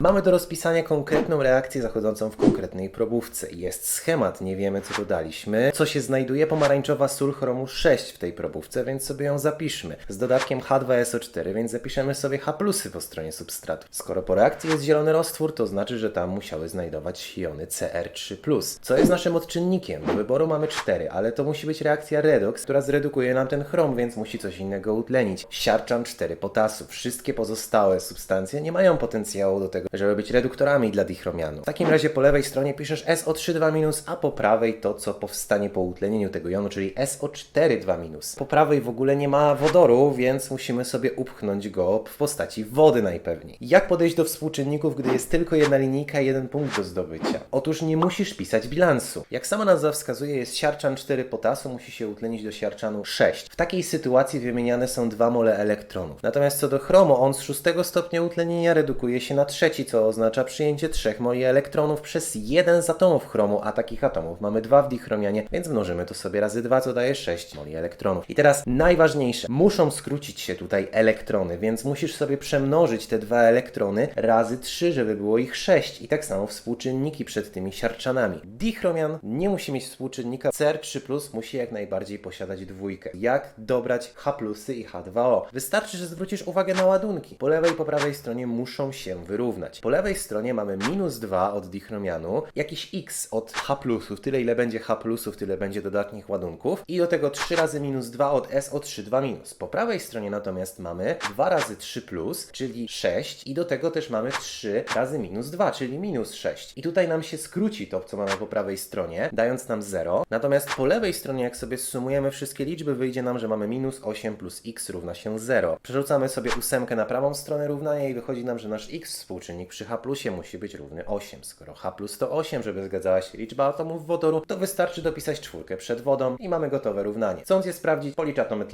Mamy do rozpisania konkretną reakcję zachodzącą w konkretnej probówce. Jest schemat, nie wiemy co dodaliśmy. Co się znajduje? Pomarańczowa sól chromu 6 w tej probówce, więc sobie ją zapiszmy. Z dodatkiem H2SO4, więc zapiszemy sobie H plusy po stronie substratu. Skoro po reakcji jest zielony roztwór, to znaczy, że tam musiały znajdować się jony Cr3+. Co jest naszym odczynnikiem? Do wyboru mamy 4, ale to musi być reakcja redox, która zredukuje nam ten chrom, więc musi coś innego utlenić. Siarczan 4 potasu. Wszystkie pozostałe substancje nie mają potencjału do tego, żeby być reduktorami dla dichromianu. W takim razie po lewej stronie piszesz SO3 a po prawej to, co powstanie po utlenieniu tego jonu, czyli SO4 Po prawej w ogóle nie ma wodoru, więc musimy sobie upchnąć go w postaci wody najpewniej. Jak podejść do współczynników, gdy jest tylko jedna linijka i jeden punkt do zdobycia? Otóż nie musisz pisać bilansu. Jak sama nazwa wskazuje, jest siarczan 4 potasu, musi się utlenić do siarczanu 6. W takiej sytuacji wymieniane są dwa mole elektronów. Natomiast co do chromu, on z szóstego stopnia utlenienia redukuje się na trzeci, co oznacza przyjęcie trzech moli elektronów przez jeden z atomów chromu, a takich atomów mamy dwa w dichromianie, więc mnożymy to sobie razy dwa, co daje 6 moli elektronów. I teraz najważniejsze, muszą skrócić się tutaj elektrony, więc musisz sobie przemnożyć te dwa elektrony razy 3, żeby było ich 6. I tak samo współczynniki przed tymi siarczanami. Dichromian nie musi mieć współczynnika, CR3+, musi jak najbardziej posiadać dwójkę. Jak dobrać H i H2O? Wystarczy, że zwrócisz uwagę na ładunki. Po lewej i po prawej stronie muszą się wyrównać. Po lewej stronie mamy minus 2 od dichromianu, jakiś x od H plusów, tyle ile będzie H plusów, tyle będzie dodatnich ładunków i do tego 3 razy minus 2 od SO3 2 minus. Po prawej stronie natomiast mamy 2 razy 3 plus, czyli 6 i do tego też mamy 3 razy minus 2, czyli minus 6. I tutaj nam się skróci to, co mamy po prawej stronie, dając nam 0. Natomiast po lewej stronie, jak sobie sumujemy wszystkie liczby, wyjdzie nam, że mamy minus 8 plus x równa się 0. Przerzucamy sobie ósemkę na prawą stronę równania i wychodzi nam, że nasz x współczynnik przy H plusie musi być równy 8. Skoro H plus to 8, żeby zgadzała się liczba atomów wodoru, to wystarczy dopisać czwórkę przed wodą i mamy gotowe równanie. Chcąc je sprawdzić, policz atomy tlenu.